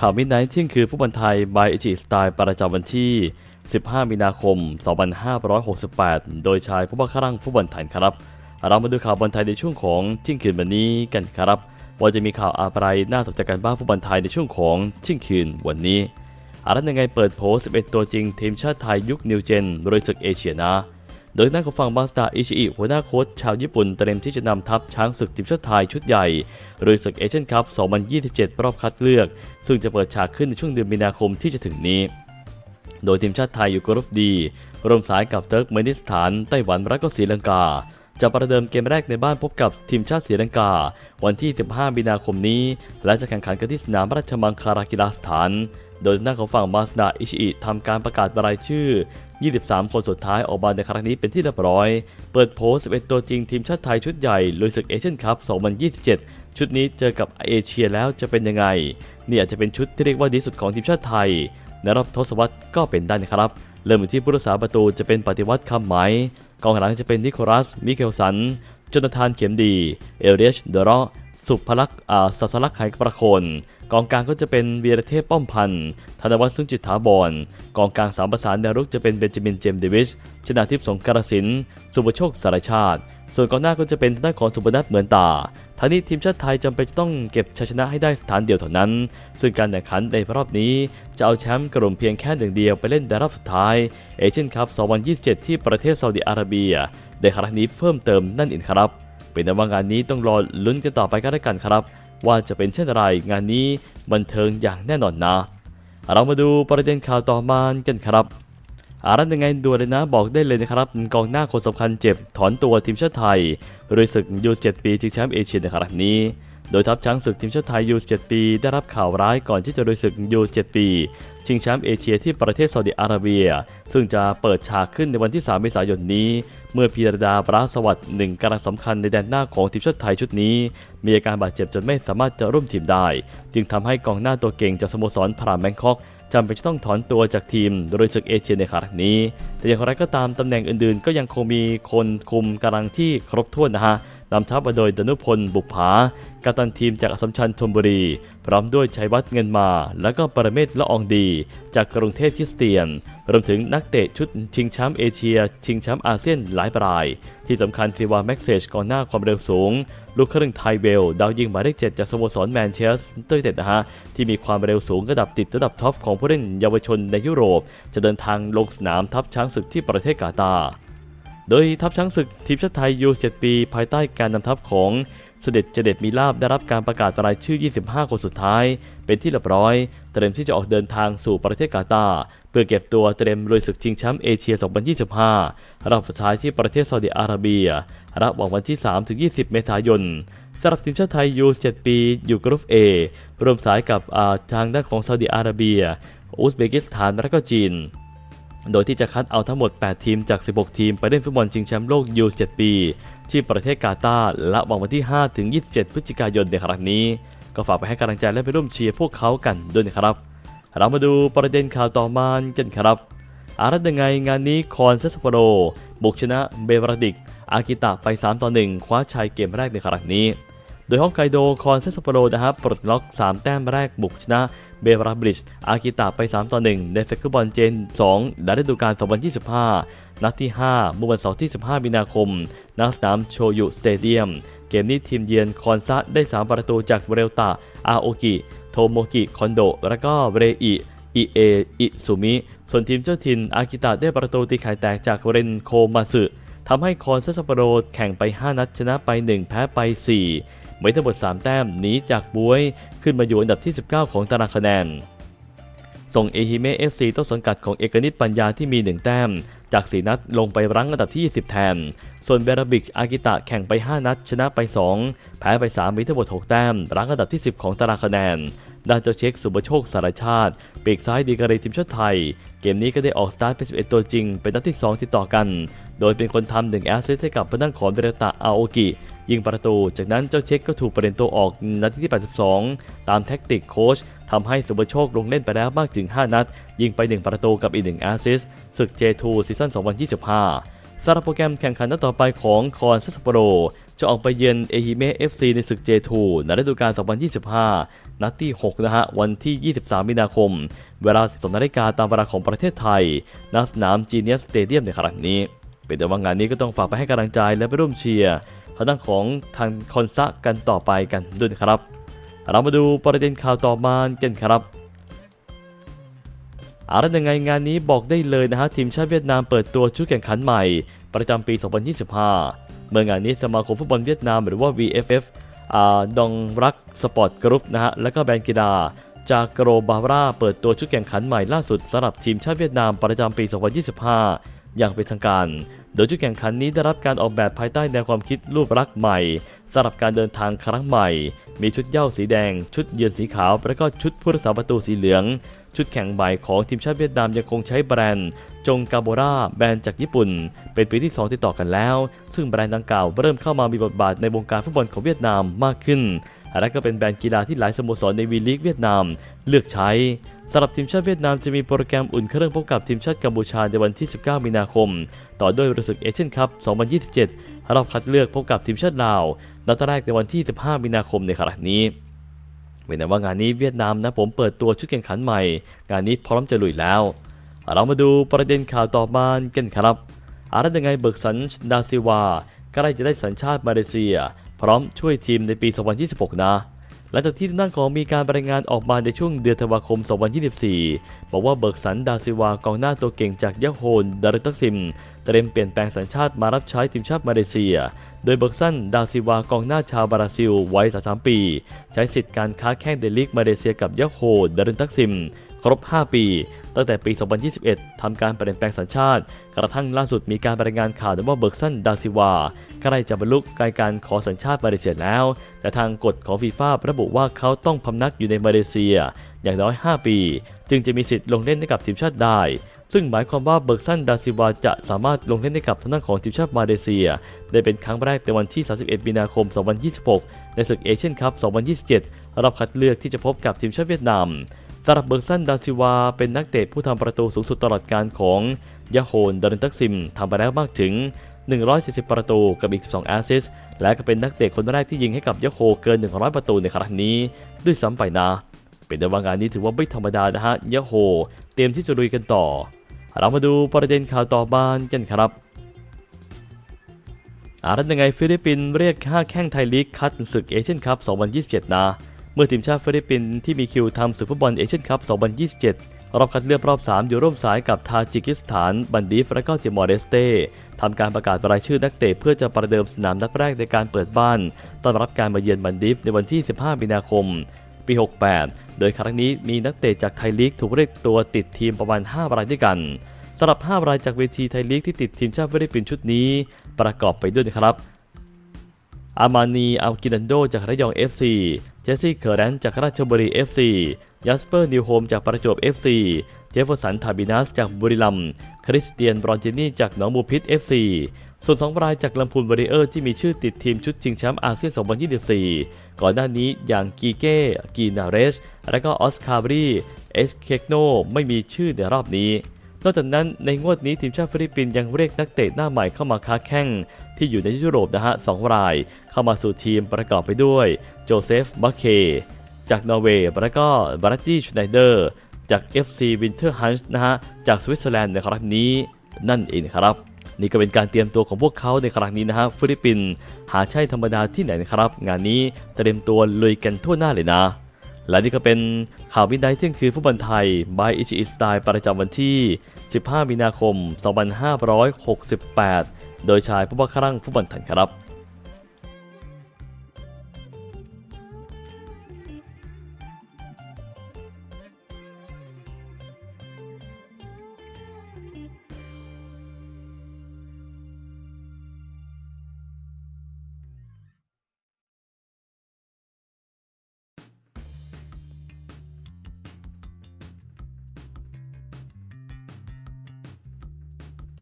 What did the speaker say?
ข่าวมิดไนท์เที่ยงคืนฟุตบอลไทยบายอิจิสไตล์ประจำวันที่ 15 มีนาคม 2568 โดยชายผู้บังคับรังฟุตบอลไทยครับ เรามาดูข่าวบอลไทยในช่วงของเที่ยงคืนวันนี้กันครับ ว่าจะมีข่าวอะไรน่าสนใจกันบ้างฟุตบอลไทยในช่วงของเที่ยงคืนวันนี้อารันยังไงเปิดโผ11 ตัวจริงทีมชาติไทยยุคนิวเจนโดยศึกเอเชียนะ โดยหน้าของฝั่งมาสตาอิชิอิหัวหน้าโค้ชชาวญี่ปุ่นเตรียมที่จะนำทัพช้างศึกทีมชาติไทยชุดใหญ่โดยศึกเอเชียนคัพ 2027 รอบคัดเลือก ซึ่งจะเปิดฉากขึ้นในช่วงเดือนมีนาคมที่จะถึงนี้ โดยทีมชาติไทยอยู่กรุ๊ปดีร่วมสายกับเติร์กเมนิสถาน ไต้หวันและก็ศรีลังกา จะประเดิมเกมแรกในบ้านพบกับทีมชาติศรีลังกา วันที่ 15 มีนาคมนี้ และจะแข่งขันกันที่สนามราชมังคลากีฬาสถาน โดยหน้าของฝั่งมาสดาอิชิอิทำการประกาศรายชื่อ 23 คนสุดท้ายออกมาในครั้งนี้เป็นที่เรียบร้อย เปิดโพส11 ตัวจริงทีมชาติไทยชุดใหญ่ลุยศึกเอเชียนคัพ 2027 ชุดนี้เจอกับเอเชียแล้วจะเป็นยังไง นี่อาจจะเป็นชุดที่เรียกว่าดีสุดของทีมชาติไทยในรอบทศวรรษก็เป็นได้นะครับ เริ่มที่ผู้รักษาประตูจะเป็นปฏิวัติคำไหมกองหลังจะเป็นนิโคลัส มิเคลสันจนทานเข็มดี เอเรียชเดรอสุภลักษ์อาสัสลักษ์ไหประโคน กองกลางก็จะเป็นวีรเทพป้อมพันธ์ธนวัฒน์ซึ่งจิตถาบอลกองกลางสามประสานแนวรุกจะเป็นเบนจามินเจมเดวิชชนะทิพย์สงกรสิน สุบโชคสารชาติ ส่วนกองหน้าก็จะเป็นทางด้านของสุพนัทเหมือนตาทั้งนี้ทีมชาติไทยจำเป็นจะต้องเก็บชัยชนะให้ได้สถานเดียวเท่านั้น ซึ่งการแข่งขันในรอบนี้ จะเอาแชมป์กลุ่มเพียงแค่หนึ่งเดียวไปเล่นในรอบสุดท้ายเอเชียนคัพ 2027 ที่ประเทศซาอุดิอาระเบีย ในครั้งนี้เพิ่มเติมนั่นเองครับ เป็นในว่างานนี้ต้องรอลุ้นกันต่อไปก็แล้วกันครับ ว่าจะเป็นเช่นไร งานนี้บันเทิงอย่างแน่นอนนะ เรามาดูประเด็นข่าวต่อมากันครับ อารันยังไงด่วนเลยนะบอกได้เลยนะครับกองหน้าคนสำคัญเจ็บ ถอนตัวทีมชาติไทยโดยศึกยู7ปีชิงแชมป์เอเชียในครั้งนี้ โดยทัพช้างศึกทีมชาติไทยยู7ปี ได้รับข่าวร้ายก่อนที่จะโดยศึกยู7ปี ชิงแชมป์เอเชียที่ประเทศซาอุดิอาระเบีย ซึ่งจะเปิดฉากขึ้นในวันที่ 3 เมษายนนี้ เมื่อพีรดาปราสวัสดิ์หนึ่งกำลังสำคัญในแดนหน้าของทีมชาติไทยชุดนี้ มีอาการบาดเจ็บจนไม่สามารถจะร่วมทีมได้ จึงทำให้กองหน้าตัวเก่งจากสโมสรพารามแบงคอก จำเป็นจะต้องถอนตัวจากทีมโดยศึกเอเชียในครั้งนี้ แต่อย่างไรก็ตามตำแหน่งอื่นๆ ก็ยังคงมีคนคุมกำลังที่ครบถ้วนนะฮะ นำทัพมาโดยดนุพลบุปผากัปตันทีมจากอสสัมชัญธนบุรี พร้อมด้วยชัยวัฒน์เงินมา และก็ปรเมศละอองดี จากกรุงเทพคริสเตียน รวมถึงนักเตะชุดชิงแชมป์เอเชีย ชิงแชมป์อาเซียนหลายราย ที่สำคัญทีวาแม็กเซจกองหน้าความเร็วสูง ลูกครึ่งไทยเวล ดาวยิงหมายเลขเจ็ดจากสโมสรแมนเชสเตอร์ยูไนเต็ดนะฮะที่มีความเร็วสูงระดับติดระดับท็อปของผู้เล่นเยาวชนในยุโรป จะเดินทางลงสนามทัพช้างศึกที่ประเทศกาตาร์ โดยทัพช้างศึกทีมชาติไทยยู7ปี ภายใต้การนำทัพของเสด็จเจเด็ดมีลาบได้รับการประกาศรายชื่อ 25 คนสุดท้าย เป็นที่เรียบร้อย เตรียมที่จะออกเดินทางสู่ประเทศกาตาร์เพื่อเก็บตัวเตรียมลุยศึกชิงแชมป์เอเชีย 2025 รอบสุดท้ายที่ประเทศซาอุดิอาระเบียระหว่างวันที่ 3-20 เมษายนสำหรับทีมชาติไทยยู7ปีอยู่กรุ๊ป A ร่วมสายกับทางด้านของซาอุดิอาระเบีย อุซเบกิสถานและก็จีน โดยที่จะคัดเอาทั้งหมด 8 ทีมจาก 16 ทีมไปเล่นฟุตบอลชิงแชมป์โลกยู7ปี ที่ประเทศกาตาร์และวันวันที่ 5 ถึง 27 พฤศจิกายนในครั้งนี้ ก็ฝากไปให้กำลังใจและไปร่วมเชียร์พวกเขากันด้วยนะครับ เรามาดูประเด็นข่าวต่อมากันครับอารัตยังไงงานนี้คอนเซสโปโรบุกชนะเบวราดิก อากิตะไป3ต่อ1คว้าชัยเกมแรกในครั้งนี้ โดยฮอกไกโดคอนเซสโปโรนะครับปลดล็อก 3 แต้มแรกบุกชนะ เบราบริดจ์อากิตะไป 3 ต่อ 1 ในเฟกบอลเจน 2 และฤดูกาล 2025 นัดที่ 5 เมื่อวันเสาร์ที่ 15 มีนาคมณสนามโชยุสเตเดียม เกมนี้ทีมเยือนคอนซะได้ 3 ประตูจากเรลตาอาโอกิ โทโมกิ คอนโด และก็เรอิอิเอ อิสุมิ ส่วนทีมเจ้าถิ่นอากิตะได้ประตูตีไข่แตกจากเรนโคมาสึทำให้คอนเซสโปโรแข่งไป 5 นัดชนะไป 1 แพ้ไป 4 ไม่ทั้งหมด 3 แต้มหนีจากบวย ขึ้นมาอยู่อันดับที่ 19 ของตารางคะแนน ส่งเอฮิเมะเอฟซีต้นสังกัดของเอกนิตปัญญาที่มี 1 แต้ม จาก 4 นัดลงไปรั้งอันดับที่ 20 แทน ส่วนเบราบิกอากิตะแข่งไป 5 นัด ชนะไป 2 แพ้ไป 3 มีทั้งหมด 6 แต้ม รั้งอันดับที่ 10 ของตารางคะแนนด้านเจ้าเช็คสุบโชคสารชาติ ปีกซ้ายดีกรีทีมชาติไทย เกมนี้ก็ได้ออกสตาร์ทเป็น11ตัวจริง เป็นนัดที่ 2 ติดต่อกัน โดยเป็นคนทำหนึ่งแอสซิสต์ให้กับทางด้านของเบรตะอาโอกิ ยิงประตู จากนั้นเจ้าเช็คก็ถูกเปลี่ยนตัวออกนาทีที่ 82 ตามแท็กติกโค้ชทำให้สุบโชคลงเล่นไปแล้วมากถึง 5 นัด ยิงไป 1 ประตูกับอีก 1 แอสซิสต์ศึก J2 ซีซั่น 2025สำหรับโปรแกรมแข่งขันนัดต่อไปของคอนซัสโปโรจะออกไปเยือนเอฮิเมะ FC ในศึก J2 ในฤดูกาล 2025 นัดที่ 6 นะฮะ วันที่ 23 มีนาคม เวลา 12นาฬิกาตามเวลาของประเทศไทยณสนามจีเนียสสเตเดียมในครั้งนี้ เป็นแต่ว่างานนี้ก็ต้องฝากไปให้กำลังใจและไปร่วมเชียร์ ทางด้านของทางคอนซะกันต่อไปกันด้วยนะครับ เรามาดูประเด็นข่าวต่อมากันครับอะไรยังไงงานนี้บอกได้เลยนะฮะทีมชาติเวียดนามเปิดตัวชุดแข่งขันใหม่ ประจำปี 2025 เมื่องานนี้สมาคมฟุตบอลเวียดนามหรือว่า VFF อ่าดองรักสปอร์ตกรุ๊ปนะฮะและก็แบรนด์กีฬาจากโกรบาร่าเปิดตัวชุดแข่งขันใหม่ล่าสุดสำหรับทีมชาติเวียดนามประจำปี 2025 อย่างเป็นทางการ โดยชุดแข่งขันนี้ได้รับการออกแบบภายใต้แนวความคิดรูปลักษณ์ใหม่สำหรับการเดินทางครั้งใหม่ มีชุดเย้าสีแดง ชุดเยือนสีขาว และก็ชุดผู้รักษาประตูสีเหลือง ชุดแข่งใหม่ของทีมชาติเวียดนามยังคงใช้แบรนด์ จงกาโบราแบรนด์จากญี่ปุ่น เป็นปีที่ 2 ติดต่อกันแล้ว ซึ่งแบรนด์ดังกล่าวเริ่มเข้ามามีบทบาทในวงการฟุตบอลของเวียดนามมากขึ้น และก็เป็นแบรนด์กีฬาที่หลายสโมสรในวีลีกเวียดนาม เลือกใช้สำหรับทีมชาติเวียดนามจะมีโปรแกรมอุ่นเครื่องพบกับทีมชาติกัมพูชาในวันที่ 19 มีนาคม ต่อด้วยรู้สึกเอเชียนคัพ 2027 รอบคัดเลือกพบกับทีมชาติลาวนัดแรกในวันที่ 15 มีนาคมในครั้งนี้เป็นแต่ว่างานนี้เวียดนามนะผมเปิดตัวชุดแข่งขันใหม่ งานนี้พร้อมจะลุยแล้ว เรามาดูประเด็นข่าวต่อมากันครับอะไรยังไงเบิกสันดาซิวาใกล้จะได้สัญชาติมาเลเซีย พร้อมช่วยทีมในปี 2026 นะ หลังจากที่ด้านของมีการรายงานออกมาในช่วงเดือนธันวาคม 2024 บอกว่าเบิกสันดาซิวากองหน้าตัวเก่งจากยะโฮนดารุตักซิม เตรียมเปลี่ยนแปลงสัญชาติมารับใช้ทีมชาติมาเลเซีย โดยเบิกสันดาซิวากองหน้าชาวบราซิลวัย 33 ปี ใช้สิทธิ์การค้าแข่งเดลิกมาเลเซียกับยะโฮนดารุตักซิม รบ 5 ปี ตั้งแต่ปี 2021ทำการเปลี่ยนแปลงสัญชาติ กระทั่งล่าสุดมีการรายงานข่าวว่าเบิร์กสันดาซิวาใกล้จะบรรลุการการขอสัญชาติมาเลเซียแล้ว แต่ทางกฎของฟีฟ่าระบุว่าเขาต้องพำนักอยู่ในมาเลเซีย อย่างน้อย 5 ปี จึงจะมีสิทธิ์ลงเล่นให้กับทีมชาติได้ซึ่งหมายความว่าเบิร์กสันดาซิวาจะสามารถลงเล่นให้กับทางด้านของทีมชาติมาเลเซีย ได้เป็นครั้งแรกในวันที่ 31 มีนาคม 2026 ในศึกเอเชียนคัพ 2027รอบคัดเลือกที่จะพบกับทีมชาติเวียดนาม สำหรับเบิร์กซันดาซิวา เป็นนักเตะผู้ทำประตูสูงสุดตลอดการของยาโฮนดารินตักซิมทำไปแล้วมากถึง 140 ประตูกับอีก 12 แอสซิสต์และก็เป็นนักเตะคนแรกที่ยิงให้กับยาโฮเกิน 100 ประตูในครั้งนี้ ด้วยซ้ำไปนะ เป็นแต่ว่างานนี้ถือว่าไม่ธรรมดานะฮะยาโฮเตรียมที่จะลุยกันต่อ เรามาดูประเด็นข่าวต่อบ้านกันครับอารันยังไงฟิลิปปินส์เรียกค่าแข้งไทยลีกคัดศึกเอเชียนคัพ 2027 นะ เมื่อทีมชาติฟิลิปปินส์ที่มีคิวทำศึกฟุตบอลเอเชียนคัพ 2027 รอบคัดเลือกรอบ 3 อยู่ร่วมสายกับทาจิกิสถาน บันดีฟและก็ติมอร์เลสเตทำการประกาศรายชื่อนักเตะเพื่อจะประเดิมสนามนัดแรกในการเปิดบ้าน ต้อนรับการมาเยือนบันดีฟในวันที่ 15 มีนาคม ปี 68 โดยครั้งนี้มีนักเตะจากไทยลีกถูกเรียกตัวติดทีมประมาณ 5 รายด้วยกันสำหรับ 5 รายจากเวทีไทยลีกที่ติดทีมชาติฟิลิปปินส์ชุดนี้ ประกอบไปด้วยนะครับ อามานีอัลกินันโดจากระยอง FC เจสซี่เคอร์แรนจากราชบุรี FC ยัสเปอร์นิวโฮมจากประจวบ FC เจฟเฟอร์สันทาบินัสจากบุรีรัมย์คริสเตียนบรอนเจนี่จากหนองบัวพิษ FC ส่วนสองรายจากลำพูนบริเออร์ที่มีชื่อติดทีมชุดชิงแชมป์อาเซียน 2024 ก่อนหน้านี้อย่างกีเก้ กีนาเรส และก็ออสคาบรี เอสเคโนไม่มีชื่อในรอบนี้ นอกจากนั้นในงวดนี้ทีมชาติฟิลิปปินส์ยังเรียกนักเตะหน้าใหม่เข้ามาค้าแข่งที่อยู่ในยุโรปนะฮะสองราย เข้ามาสู่ทีมประกอบไปด้วยโจเซฟบัคเคจากนอร์เวย์และก็บรัตจี้ชไนเดอร์จาก FC Winter Hunts นะฮะจากสวิตเซอร์แลนด์ในครั้งนี้นั่นเองครับ นี่ก็เป็นการเตรียมตัวของพวกเขาในครั้งนี้นะฮะฟิลิปปินส์หาใช่ธรรมดาที่ไหนนะครับ งานนี้เตรียมตัวลุยกันทั่วหน้าเลยนะ และนี่ก็เป็นข่าววินไดเที่ยงคืนฟุตบอลไทยบายอิชิอิสไตล์ประจำวันที่ 15 มีนาคม 2568 โดยชายผู้บังคับฟุตบอลไทยครับ